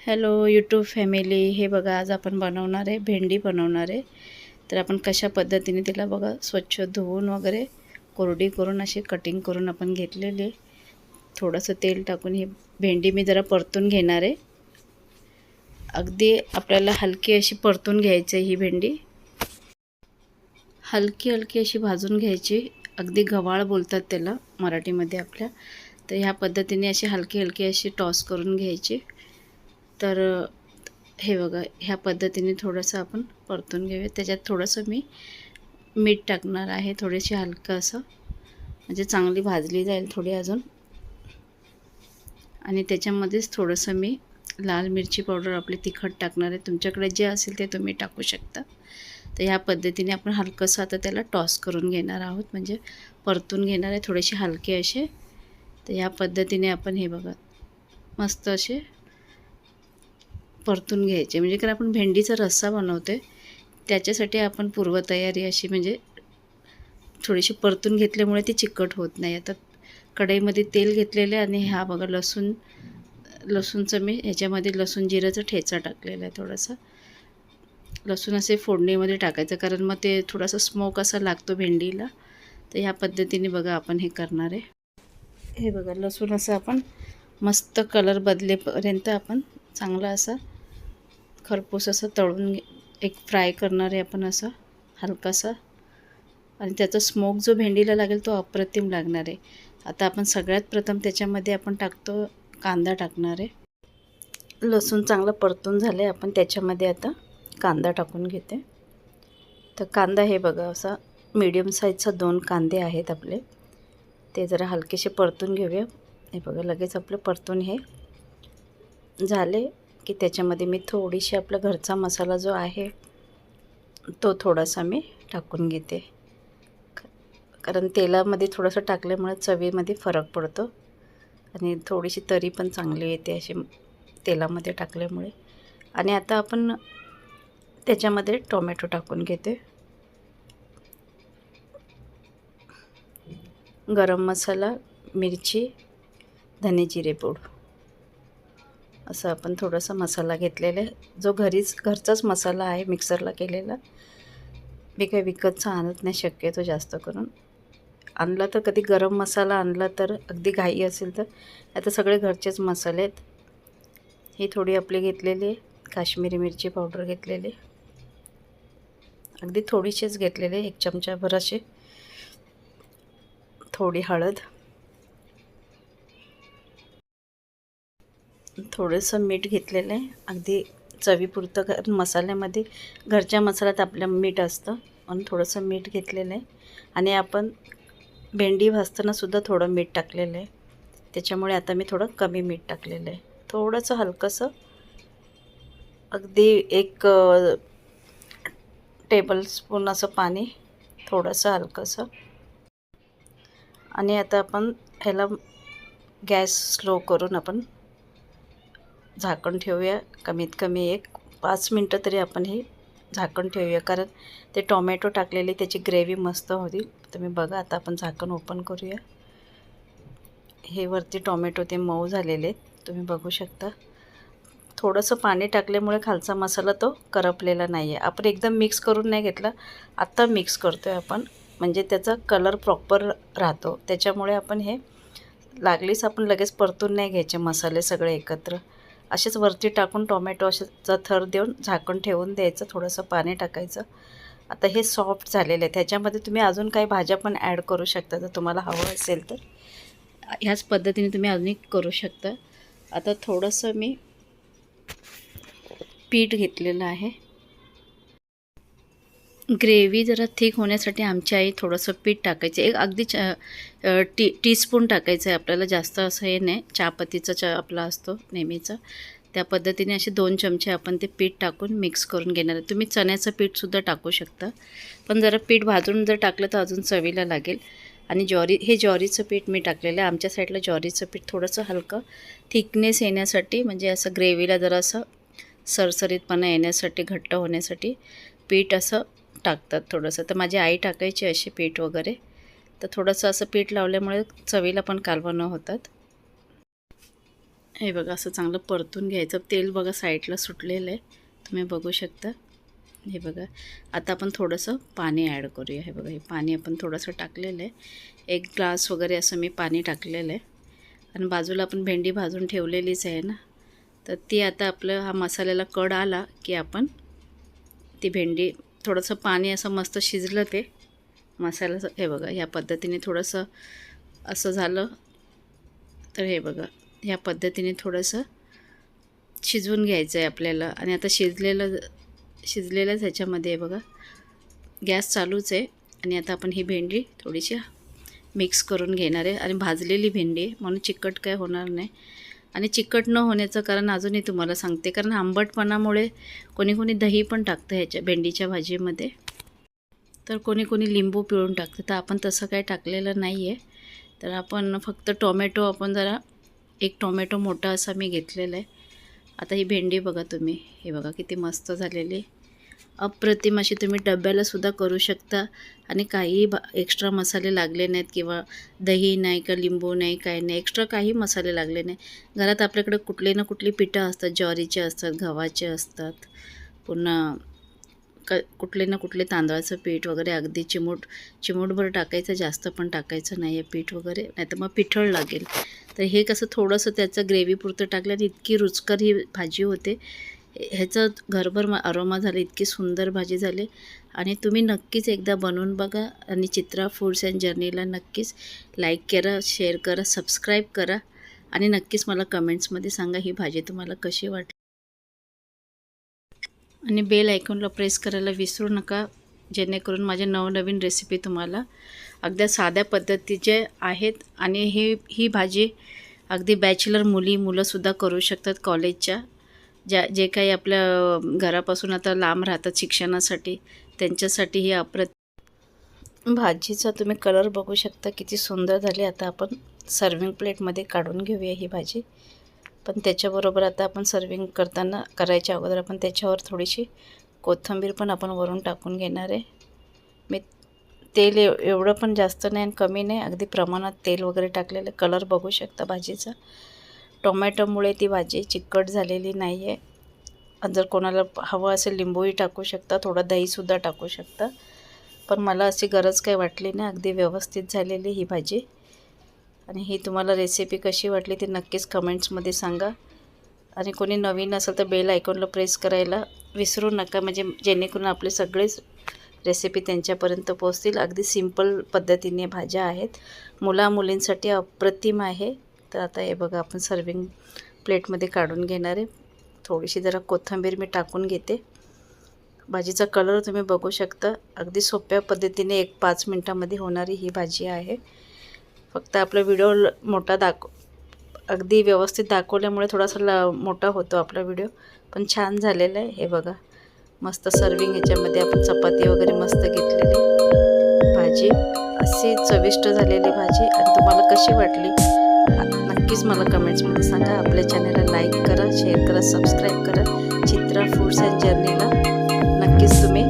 Hello YouTube family हे बघा आज आपण बनवणार आहे भेंडी बनवणार आहे. तर आपण कशा पद्धतीने तिला बघा स्वच्छ धुवून वगैरे कोरडी करून अशी कटिंग करून आपण घेतलेली आहे. थोडंसं तेल टाकून ही भेंडी मी जरा परतून घेणार आहे. अगदी आपल्याला हलकी अशी परतून घ्यायची आहे ही भेंडी. हलकी हलकी अशी भाजून घ्यायची. अगदी गव्हाळ बोलतात त्याला मराठीमध्ये आपल्या. तर ह्या पद्धतीने अशी हलकी हलकी अशी टॉस करून घ्यायची. तर हे बघा ह्या पद्धतीने थोडंसं आपण परतून घेऊया त्याच्यात थोडंसं मी मीठ टाकणार आहे थोडीशी हलकं असं. म्हणजे चांगली भाजली जाईल थोडी अजून. आणि त्याच्यामध्येच थोडंसं मी लाल मिरची पावडर आपली तिखट टाकणार आहे. तुमच्याकडे जे असेल ते तुम्ही टाकू शकता. तर ह्या पद्धतीने आपण हलकंसं आता त्याला टॉस करून घेणार आहोत. म्हणजे परतून घेणार आहे थोडेसे हलके असे. तर ह्या पद्धतीने आपण हे बघा मस्त असे परतून घ्यायचे. म्हणजे कारण आपण भेंडीचा रस्सा बनवतो आहे त्याच्यासाठी आपण पूर्वतयारी अशी म्हणजे थोडीशी परतून घेतल्यामुळे ती चिकट होत नाही. आता कढईमध्ये तेल घेतलेलं आहे आणि हा बघा लसूण लसूणचं मी ह्याच्यामध्ये लसूण जिऱ्याचा ठेचा टाकलेला आहे थोडासा. लसूण असे फोडणीमध्ये टाकायचं कारण मग ते थोडासा स्मोक असा लागतो भेंडीला. तर ह्या पद्धतीने बघा आपण हे करणार आहे. हे बघा लसूण असं आपण मस्त कलर बदलेपर्यंत आपण चांगला असा खरपूस असं तळून एक फ्राय करणार आहे आपण असं हलकासा. आणि त्याचा स्मोक जो भेंडीला लागेल तो अप्रतिम लागणार आहे. आता आपण सगळ्यात प्रथम त्याच्यामध्ये आपण टाकतो कांदा टाकणार आहे. लसूण चांगलं परतून झालं आहे आपण त्याच्यामध्ये आता कांदा टाकून घेते. तर कांदा हे बघा असा मीडियम साईजचा दोन कांदे आहेत आपले. ते जरा हलकेसे परतून घेऊया. हे बघा लगेच आपलं परतून हे झाले. की त्याच्यामध्ये मी थोडीशी आपला घरचा मसाला जो आहे तो थोडासा मी टाकून घेते. कारण तेलामध्ये थोडंसं टाकल्यामुळे चवीमध्ये फरक पडतो. आणि थोडीशी तरी पण चांगली येते अशी तेलामध्ये टाकल्यामुळे. आणि आता आपण त्याच्यामध्ये टोमॅटो टाकून घेते. गरम मसाला मिरची धने जिरे पूड. असं आपण थोडासा मसाला घेतलेला आहे. जो घरीच घरचाच मसाला आहे मिक्सरला केलेला. मी काही विकतचा आणत नाही शक्यतो जास्त करून. आणला तर कधी गरम मसाला आणला तर अगदी घाई असेल तर. आता सगळे घरचेच मसाले आहेत. ही थोडी आपली घेतलेली आहे. काश्मीरी मिरची पावडर घेतलेली अगदी थोडीशीच घेतलेले एक चमचाभर असे थोडी हळद. थोडंसं मीठ घेतलेलं आहे. अगदी चवीपुरतं घर मसाल्यामध्ये घरच्या मसाल्यात आपल्या मीठ असतं. म्हणून थोडंसं मीठ घेतलेलं आहे. आणि आपण भेंडी भाजतानासुद्धा थोडं मीठ टाकलेलं आहे. त्याच्यामुळे आता मी थोडं कमी मीठ टाकलेलं आहे. थोडंसं हलकंसं अगदी एक टेबलस्पून असं पाणी थोडंसं हलकंसं. आणि आता आपण ह्याला गॅस स्लो करून आपण झाकण ठेवूया. कमीत कमी एक पाच मिनटं तरी आपण हे झाकण ठेवूया. कारण ते टोमॅटो टाकलेली त्याची ग्रेव्ही मस्त होती. तुम्ही बघा आता आपण झाकण ओपन करूया. हे वरती टोमॅटो ते मऊ झालेले आहेत. तुम्ही बघू शकता. थोडंसं पाणी टाकल्यामुळे खालचा मसाला तो करपलेला नाही आहे आपण एकदम मिक्स करून नाही घेतला. आत्ता मिक्स करतो आहे आपण. म्हणजे त्याचा कलर प्रॉपर राहतो. त्याच्यामुळे आपण हे लागलीच आपण लगेच परतून नाही घ्यायचे मसाले सगळे एकत्र. असेच वरती टाकून टोमॅटो असेचा थर देऊन झाकण ठेवून द्यायचं थोडंसं पाणी टाकायचं. आता हे सॉफ्ट झालेलं आहे. त्याच्यामध्ये तुम्ही अजून काही भाज्या पण ॲड करू शकता जर तुम्हाला हवं असेल तर. ह्याच पद्धतीने तुम्ही अजून करू शकता. आता थोडंसं मी पीठ घेतलेलं आहे. ग्रेव्ही जरा थिक होण्यासाठी आमची आई थोडंसं पीठ टाकायचं. एक अगदी च टी टीस्पून टाकायचं आहे आपल्याला. जास्त असं हे नाही. चहापत्तीचा चा आपला असतो नेहमीचा. त्या पद्धतीने असे दोन चमचे आपण ते पीठ टाकून मिक्स करून घेणार आहे. तुम्ही चण्याचं पीठसुद्धा टाकू शकता. पण जरा पीठ भाजून जर टाकलं तर अजून चवीला लागेल. आणि ज्वारी हे ज्वारीचं पीठ मी टाकलेलं आहे. आमच्या साईडला ज्वारीचं पीठ थोडंसं हलकं थिकनेस येण्यासाठी म्हणजे असं ग्रेव्हीला जरा असं सरसरीतपणा येण्यासाठी घट्ट होण्यासाठी पीठ असं टाकतात थोडंसं. तर माझी आई टाकायची असे पीठ वगैरे. तर थोडंसं असं पीठ लावल्यामुळे चवीला पण कालवणं होतात. हे बघा असं चांगलं परतून घ्यायचं. तेल बघा साईडला सुटलेलं आहे. तुम्ही बघू शकता. हे बघा आता आपण थोडंसं पाणी ॲड करूया. हे बघा हे पाणी आपण थोडंसं टाकलेलं आहे. एक ग्लास वगैरे असं मी पाणी टाकलेलं आहे. आणि बाजूला आपण भेंडी भाजून ठेवलेलीच आहे ना. तर ती आता आपलं हा मसाल्याला कड आला की आपण ती भेंडी थोडंसं पाणी असं मस्त शिजलं ते. मसाल्याचं हे बघा ह्या पद्धतीने थोडंसं असं झालं. तर हे बघा ह्या पद्धतीने थोडंसं शिजवून घ्यायचं आहे आपल्याला. आणि आता शिजलेलं शिजलेलंच ह्याच्यामध्ये बघा गॅस चालूच आहे. आणि आता आपण ही भेंडी थोडीशी मिक्स करून घेणार आहे. आणि भाजलेली भेंडी आहे म्हणून चिकट काय होणार नाही. आणि चिकट न होण्याचं कारण अजूनही तुम्हाला सांगते. कारण आंबटपणामुळे कोणी कोणी दही पण टाकतं ह्याच्या भेंडीच्या भाजीमध्ये. तर कोणी कोणी लिंबू पिळून टाकतं. तर आपण तसं काही टाकलेलं नाही आहे तर आपण फक्त टोमॅटो आपण जरा एक टोमॅटो मोठा असा मी घेतलेला आहे. आता ही भेंडी बघा तुम्ही. हे बघा किती मस्त झालेली. अप्रतिम अशी तुम्ही डब्यालासुद्धा करू शकता. आणि काही बा एक्स्ट्रा मसाले लागले नाहीत किंवा दही नाही का लिंबू नाही काही नाही एक्स्ट्रा काही मसाले लागले नाही. घरात आपल्याकडे कुठले ना कुठली पिठं असतात ज्वारीचे असतात गव्हाचे असतात. पुन्हा क कुठले ना कुठले तांदळाचं पीठ वगैरे अगदी चिमूट चिमूटभर टाकायचं जास्त पण टाकायचं नाही आहे पीठ वगैरे नाही तर मग पिठळ लागेल. तर हे कसं थोडंसं त्याचं ग्रेव्हीपुरतं आणि इतकी रुचकर ही भाजी होते. ह्याचं घरभर अरोमा झालं इतकी सुंदर भाजी झाली. आणि तुम्ही नक्कीच एकदा बनवून बघा आणि चित्रा फूड्स अँड जर्नीला नक्कीच लाईक करा शेअर करा सबस्क्राईब करा. आणि नक्कीच मला कमेंट्समध्ये सांगा ही भाजी तुम्हाला कशी वाटली. आणि बेल आयकॉनला प्रेस करायला विसरू नका जेणेकरून माझे नवनवीन रेसिपी तुम्हाला अगदी साध्या पद्धतीचे आहेत. आणि ही ही भाजी अगदी बॅचलर मुली मुलंसुद्धा करू शकतात कॉलेजच्या. ज्या जे काही आपल्या घरापासून आता लांब राहतात शिक्षणासाठी त्यांच्यासाठी ही अप्र भाजीचा तुम्ही कलर बघू शकता किती सुंदर झाली. आता आपण सर्विंग प्लेटमध्ये काढून घेऊया ही भाजी. पण त्याच्याबरोबर आता आपण सर्विंग करताना करायच्या अगोदर आपण त्याच्यावर थोडीशी कोथिंबीर पण आपण वरून टाकून घेणार आहे. मी तेल एव एवढं पण जास्त नाही आणि कमी नाही अगदी प्रमाणात तेल वगैरे टाकलेलं. कलर बघू शकता भाजीचा. टोमॅटोमुळे ती भाजी चिकट झालेली नाही आहे जर कोणाला हवं असेल लिंबूही टाकू शकता थोडं दहीसुद्धा टाकू शकता. पण मला अशी गरज काही वाटली नाही अगदी व्यवस्थित झालेली ही भाजी. आणि ही तुम्हाला रेसिपी कशी वाटली ती नक्कीच कमेंट्समध्ये सांगा. आणि कोणी नवीन असेल तर बेल आयकॉनला प्रेस करायला विसरू नका म्हणजे जेणेकरून आपले सगळेच रेसिपी त्यांच्यापर्यंत पोहोचतील. अगदी सिंपल पद्धतीने भाज्या आहेत. मुला मुलींसाठी अप्रतिम आहे. तर आता हे बघा आपण सर्विंग प्लेटमध्ये काढून घेणार आहे. थोडीशी जरा कोथिंबीर मी टाकून घेते. भाजीचा कलर तुम्ही बघू शकता. अगदी सोप्या पद्धतीने एक पाच मिनटामध्ये होणारी ही भाजी आहे. फक्त आपला व्हिडिओ मोठा दाखव अगदी व्यवस्थित दाखवल्यामुळे थोडासा ल मोठा होतो आपला व्हिडिओ पण छान झालेला आहे. हे बघा मस्त सर्विंग ह्याच्यामध्ये आपण चपाती वगैरे मस्त घेतलेली. भाजी अशी चविष्ट झालेली भाजी. आणि तुम्हाला कशी वाटली? नक्कीच मला कमेंट्समध्ये सांगा. आपल्या चॅनलला लाईक करा शेअर करा सबस्क्राईब करा. चित्रा फूड्स अँड जर्नीला नक्कीच तुम्ही